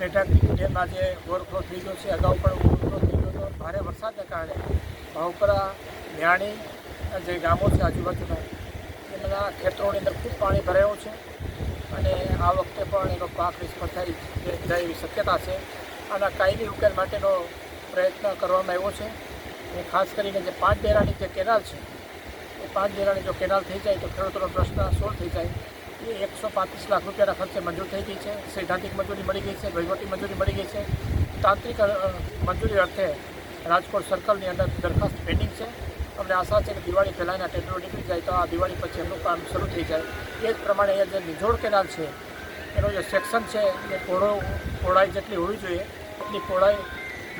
મેઢાકડી ડેમમાં જે ઓવરફ્લો થઈ ગયો છે, અગાઉ પણ ઓવરફ્લો થઈ ગયો હતો. ભારે વરસાદને કારણે ભાવપરા, ન્યાણી જે ગામો છે આજુબાજુના, એમના ખેતરોની અંદર ખૂબ પાણી ભરાયું છે અને આ વખતે પણ એનો પાક નિષ્ફળ થાય જાય એવી શક્યતા છે. આના કાયમી ઉકેલ માટેનો પ્રયત્ન કરવામાં આવ્યો છે અને ખાસ કરીને જે પાંચ ડેરાની જે કેનાલ છે, એ પાંચ ડેરાની જો કેનાલ થઈ જાય તો ખેડૂતોનો પ્રશ્ન સોલ્વ થઈ જાય. એ એકસો પાંત્રીસ લાખ રૂપિયાના ખર્ચે મંજૂર થઈ ગઈ છે. સૈદ્ધાંતિક મંજૂરી મળી ગઈ છે, વહીવટી મંજૂરી મળી ગઈ છે. તાંત્રિક મંજૂરી અર્થે રાજકોટ સર્કલની અંદર દરખાસ્ત પેન્ડિંગ છે. અમને આશા છે કે દિવાળી પહેલાંના ટેન્ડરો નીકળી જાય તો આ દિવાળી પછી એમનું કામ શરૂ થઈ જાય. એ જ પ્રમાણે એ જે નિઝોડ કેનાલ છે, એનો જે સેક્શન છે, એ પહોળો, પહોળાઈ જેટલી હોવી જોઈએ. એટલી પહોળાઈ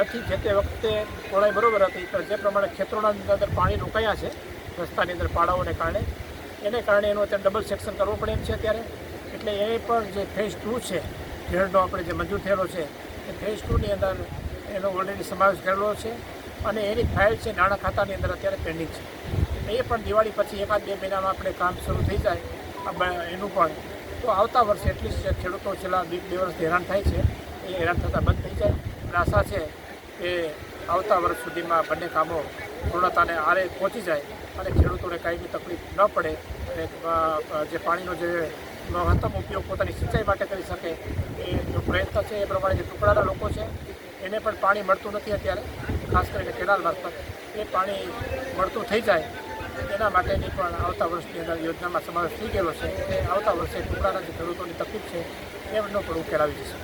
નથી જે તે વખતે પહોળાઈ બરાબર હતી, પણ જે પ્રમાણે ખેતરોના અંદર પાણી રોકાયા છે, રસ્તાની અંદર પાડાઓને કારણે. એને કારણે એનું અત્યારે ડબલ સેક્શન કરવું પડે એમ છે અત્યારે. એટલે એ પણ જે ફેઝ ટુ છે ઝેડનો આપણે જે મંજૂર થયેલો છે, એ ફેઝ ટુની અંદર એનો ઓલરેડી સમાવેશ કરેલો છે અને એની ફાઇલ છે નાણાં ખાતાની અંદર અત્યારે પેન્ડિંગ છે. એ પણ દિવાળી પછી એકાદ બે મહિનામાં આપણે કામ શરૂ થઈ જાય એનું પણ. તો આવતા વર્ષે એટલીસ્ટ ખેડૂતો છેલ્લા બે બે હેરાન થાય છે, એ હેરાન થતાં બંધ થઈ જાય. અને આશા છે કે આવતા વર્ષ સુધીમાં બંને કામો પૂર્ણતાને આરે પહોંચી જાય અને ખેડૂતોને કાંઈ તકલીફ ન પડે જે પાણીનો જે મહત્તમ ઉપયોગ પોતાની સિંચાઈ માટે કરી શકે એ જો પ્રયત્ન છે એ પ્રમાણે જે ટુકડાના લોકો છે, એને પણ પાણી મળતું નથી અત્યારે, ખાસ કરીને કેનાલ મારફત. એ પાણી મળતું થઈ જાય, એના માટેની પણ આવતા વર્ષની અંદર યોજનામાં સમાવેશ થઈ ગયેલો છે. એ આવતા વર્ષે ટુકડાના જે ખેડૂતોની તકલીફ છે એમનો પણ ઉકેલ આવી જશે.